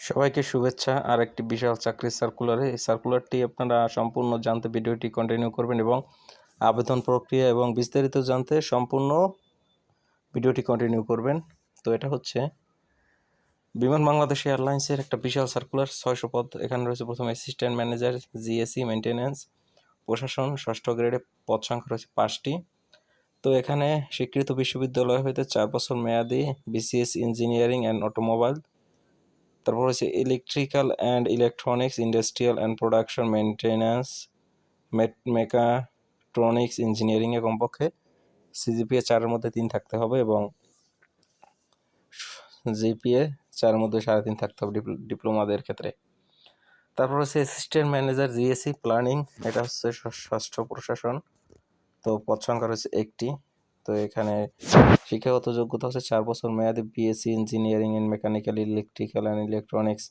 সবাইকে শুভেচ্ছা। আর একটি বিশাল চাকরির সার্কুলারে এই সার্কুলারটি আপনারা সম্পূর্ণ জানতে, ভিডিওটি কন্টিনিউ করবেন এবং আবেদন প্রক্রিয়া এবং বিস্তারিত জানতে সম্পূর্ণ ভিডিওটি কন্টিনিউ করবেন। তো এটা হচ্ছে বিমান বাংলাদেশ এয়ারলাইন্সের একটা বিশাল সার্কুলার ছয়শো পদ। এখানে রয়েছে প্রথম অ্যাসিস্ট্যান্ট ম্যানেজার জিএসি মেনটেন্যান্স প্রশাসন, ষষ্ঠ গ্রেডে পদ সংখ্যা রয়েছে পাঁচটি। তো এখানে স্বীকৃত বিশ্ববিদ্যালয় হইতে চার বছর মেয়াদি বিসিএস ইঞ্জিনিয়ারিং অ্যান্ড অটোমোবাইল তারপর হচ্ছে electrical and electronics industrial and production maintenance mechatronics ইঞ্জিনিয়ারিংয়ে কমপক্ষে সিজিপিএ চারের মধ্যে তিন থাকতে হবে এবং জিপিএ চারের মধ্যে সাড়ে তিন থাকতে হবে ডিপ্লোমাদের ক্ষেত্রে। তারপর হচ্ছে অ্যাসিস্ট্যান্ট ম্যানেজার জিএসি প্ল্যানিং এটা হচ্ছে ষষ্ঠ প্রশাসন। তো সংখ্যা রয়েছে একটি। তো এখানে শিক্ষাগত যোগ্যতা হচ্ছে চার বছর মেয়াদি BSc engineering in mechanical electrical and electronics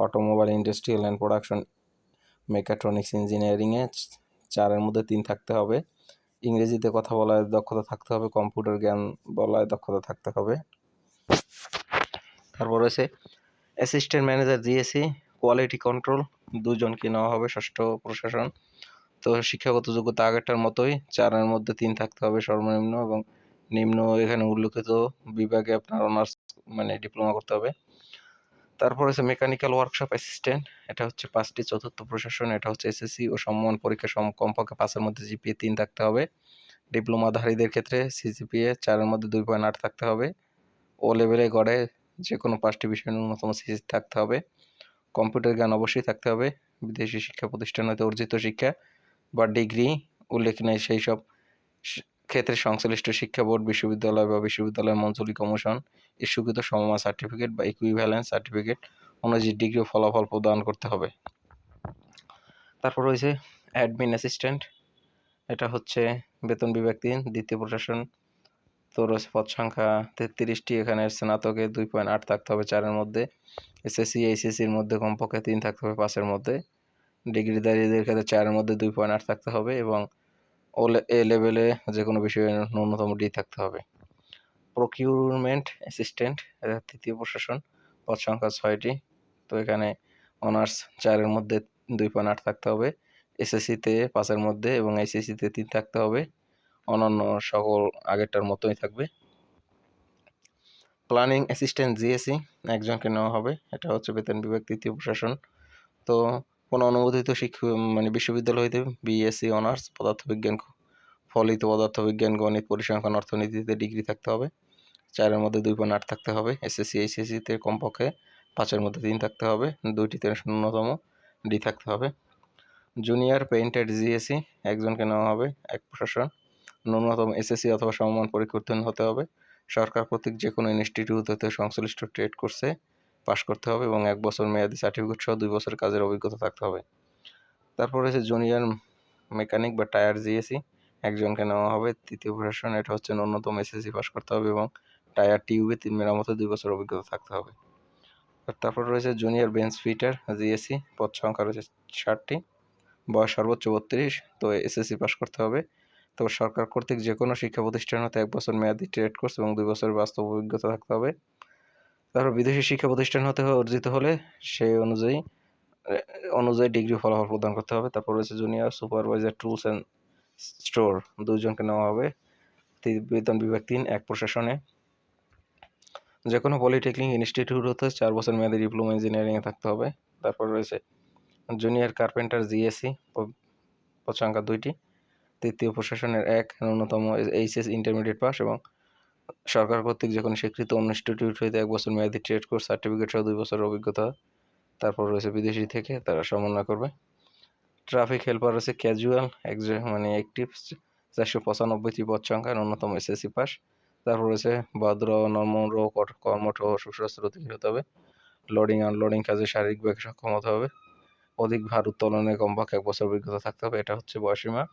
automobile industrial and production mechatronics ইঞ্জিনিয়ারিংয়ে চারের মধ্যে তিন থাকতে হবে। ইংরেজিতে কথা বলার দক্ষতা থাকতে হবে, কম্পিউটার জ্ঞান বলায় দক্ষতা থাকতে হবে। তারপর রয়েছে assistant manager GAC quality control দুজনকে নেওয়া হবে ষষ্ঠ প্রশাসন। তো শিক্ষাগত যোগ্যতা আগেরটার মতোই। চারের মধ্যে তিন থাকতে হবে সর্বনিম্ন এবং নিম্ন এখানে উল্লেখিত বিভাগে আপনার অনার্স মানে ডিপ্লোমা করতে হবে। তারপর হচ্ছে মেকানিক্যাল ওয়ার্কশপ অ্যাসিস্ট্যান্ট এটা হচ্ছে পাঁচটি চতুর্থ প্রশাসন, এটা হচ্ছে এসএসসি ও সম্মান পরীক্ষা সম, কমপক্ষে পাঁচের মধ্যে জিপিএ তিন থাকতে হবে। ডিপ্লোমাধারীদের ক্ষেত্রে সিজিপিএ চারের মধ্যে দুই পয়েন্ট আট থাকতে হবে। ও লেভেলে গড়ে যে কোনো পাঁচটি বিষয়ের ন্যূনতম সিজি থাকতে হবে। কম্পিউটার জ্ঞান অবশ্যই থাকতে হবে। বিদেশি শিক্ষা প্রতিষ্ঠান হতে অর্জিত শিক্ষা। বা ডিগ্রি, উল্লেখ নেই সেই সব ক্ষেত্রে সংশ্লিষ্ট শিক্ষা বোর্ড, বিশ্ববিদ্যালয় বা বিশ্ববিদ্যালয় মঞ্জুরি কমিশন ইস্যুকৃত সমমান সার্টিফিকেট বা ইকুইভ্যালেন্স সার্টিফিকেট অনুযায়ী ডিগ্রি ফলাফল প্রদান করতে হবে। তারপর রয়েছে অ্যাডমিন অ্যাসিস্ট্যান্ট এটা হচ্ছে বেতন বিভাগ দ্বিতীয় প্রশাসন, তো রয়েছে পদ সংখ্যা তেত্রিশটি, এখানে স্নাতকে দুই পয়েন্ট আট থাকতে হবে চারের মধ্যে এসএসসি এইচএসসির মধ্যে কমপক্ষে তিন থাকতে হবে পাঁচের মধ্যে। ডিগ্রিধারীদের ক্ষেত্রে চারের মধ্যে দুই পয়েন্ট আট থাকতে হবে এবং ও এ লেভেলে যে কোনো বিষয়ে ন্যূনতম ডি থাকতে হবে। প্রকিউরমেন্ট অ্যাসিস্ট্যান্ট তৃতীয় প্রশাসন, পদ সংখ্যা ছয়টি। তো এখানে অনার্স চারের মধ্যে দুই পয়েন্ট আট থাকতে হবে এসএসসিতে পাঁচের মধ্যে এবং এইচএসসিতে তিন থাকতে হবে। অন্যান্য সকল আগেরটার মতোই থাকবে। প্ল্যানিং অ্যাসিস্ট্যান্ট জিএসি একজনকে নেওয়া হবে, এটা হচ্ছে বেতন বিভাগ তৃতীয় প্রশাসন। তো কোনো অনুমোদিত শিক্ষা মানে বিশ্ববিদ্যালয় হইতে বিএসসি অনার্স পদার্থবিজ্ঞান ফলিত পদার্থবিজ্ঞান, গণিত, পরিসংখ্যান, অর্থনীতিতে ডিগ্রি থাকতে হবে। চারের মধ্যে দুই পয়েন্ট আট থাকতে হবে। এসএসসি এইচএসসিতে কমপক্ষে পাঁচের মধ্যে তিন থাকতে হবে। দুইটিতে ন্যূনতম ডি থাকতে হবে। জুনিয়র পেইন্টেড জিএসসি একজনকে নেওয়া হবে, এক প্রশাসন। ন্যূনতম এসএসসি অথবা সমমান পরীক্ষা উত্তীর্ণ হতে হবে। সরকার কর্তৃক যে কোনো ইনস্টিটিউট হতে সংশ্লিষ্ট ট্রেড কোর্সে পাশ করতে হবে এবং এক বছর মেয়াদি সার্টিফিকেট সহ দুই বছর কাজের অভিজ্ঞতা থাকতে হবে। তারপর রয়েছে জুনিয়র মেকানিক বা টায়ার জিএসি একজনকে নেওয়া হবে। তৃতীয় প্রশাসন এটা হচ্ছে ন্যূনতম এসএসসি পাস করতে হবে এবং টায়ার টিউবে তিন মেরামতে দুই বছর অভিজ্ঞতা থাকতে হবে। তারপর রয়েছে জুনিয়র বেঞ্চ ফিটার জিএসসি পদ সংখ্যা রয়েছে ষাটটি, বয়স সর্বোচ্চ বত্রিশ, তো এসএসসি পাস করতে হবে। তো সরকার কর্তৃক যে কোনো শিক্ষা প্রতিষ্ঠান হতে এক বছর মেয়াদি ট্রেড কোর্স এবং দুই বছর বাস্তব অভিজ্ঞতা থাকতে হবে। তারপর বিদেশি শিক্ষা প্রতিষ্ঠান হতে অর্জিত হলে সেই অনুযায়ী অনুযায়ী ডিগ্রি ফলাফল প্রদান করতে হবে। তারপর রয়েছে junior supervisor tools and store দুইজনকে নেওয়া হবে। বেতন বিভাগ তিন, এক প্রশাসনে। যে কোনো পলিটেকনিক ইনস্টিটিউট হতে চার বছর মেয়াদি ডিপ্লোমা ইঞ্জিনিয়ারিংয়ে থাকতে হবে। তারপর রয়েছে জুনিয়র কার্পেন্টার জিএসসি পদ দুইটি। তৃতীয় প্রশাসনের এক, ন্যূনতম এইচএস ইন্টারমিডিয়েট পাস এবং সরকার কর্তৃক যে কোনো স্বীকৃত ইনস্টিটিউট হইতে এক বছর মেয়াদি ট্রেড কোর্স সার্টিফিকেট সহ দুই বছরের অভিজ্ঞতা, তারপর রয়েছে বিদেশি থেকে, তারা সমন্বয় করবে। ট্রাফিক হেল্পার রয়েছে ক্যাজুয়াল মানে অ্যাক্টিভ চারশো পঁচানব্বইটি পদ সংখ্যা ন্যূনতম এসএসসি পাস তারপর রয়েছে ভদ্র কঠ- কর্মঠ সুস্বাস্থ্য অধিকারী হতে হবে। লোডিং আনলোডিং কাজে শারীরিকভাবে সক্ষম হতে হবে। অধিক ভার উত্তোলনে কমপক্ষে এক বছর অভিজ্ঞতা থাকতে হবে, এটা হচ্ছে বয়সীমা।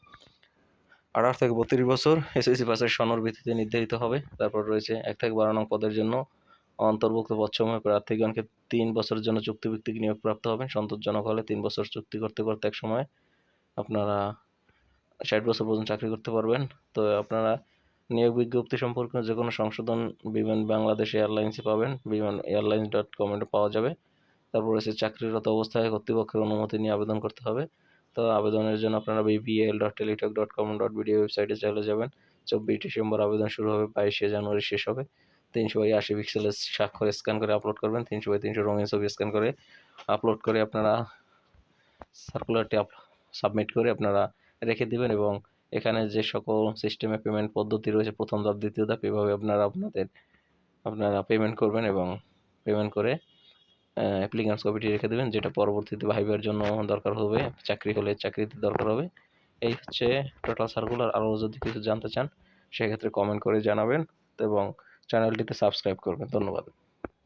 আঠারো থেকে বত্রিশ বছর এসএসসি পাসের সনর ভিত্তিতে নির্ধারিত হবে। তারপর রয়েছে এক থেকে বারো নং পদের জন্য অন্তর্ভুক্ত পদসমূহে। প্রার্থীগণকে তিন বছরের জন্য চুক্তিভিত্তিক নিয়োগ প্রাপ্ত হবেন সন্তোষজনক হলে তিন বছর চুক্তি করতে করতে এক সময় আপনারা ষাট বছর পর্যন্ত চাকরি করতে পারবেন। তো আপনারা নিয়োগ বিজ্ঞপ্তি সম্পর্কে যে কোনো সংশোধন বিমান বাংলাদেশ এয়ারলাইন্সে পাবেন। বিমান এয়ারলাইন্স ডট কমেন্টে পাওয়া যাবে। তারপর রয়েছে চাকরিরত অবস্থায় কর্তৃপক্ষের অনুমতি নিয়ে আবেদন করতে হবে। তো আবেদনের জন্য আপনারা BPL dot Teletalk dot com dot BDO ওয়েবসাইটে চলে যাবেন। চব্বিশ ডিসেম্বর আবেদন শুরু হবে, বাইশে জানুয়ারি শেষ হবে। তিনশো বাই আশি পিক্সেলের স্বাক্ষর স্ক্যান করে আপলোড করবেন, তিনশো বাই তিনশো রঙিন ছবি স্ক্যান করে আপলোড করে আপনারা সার্কুলারটি সাবমিট করে আপনারা রেখে দিবেন এবং এখানে যে সকল সিস্টেমে পেমেন্ট পদ্ধতি রয়েছে, প্রথম ধাপ, দ্বিতীয় ধাপ, এভাবে আপনারা আপনাদের আপনারা পেমেন্ট করবেন এবং পেমেন্ট করে অ্যাপ্লিকেন্স কপিটি রেখে দেবেন, যেটা পরবর্তীতে ভাইবার জন্য দরকার হবে, চাকরি হলে চাকরিতে দরকার হবে। এই হচ্ছে টোটাল সার্কুলার আরও যদি কিছু জানতে চান, সেক্ষেত্রে কমেন্ট করে জানাবেন এবং চ্যানেলটিতে সাবস্ক্রাইব করবেন। ধন্যবাদ।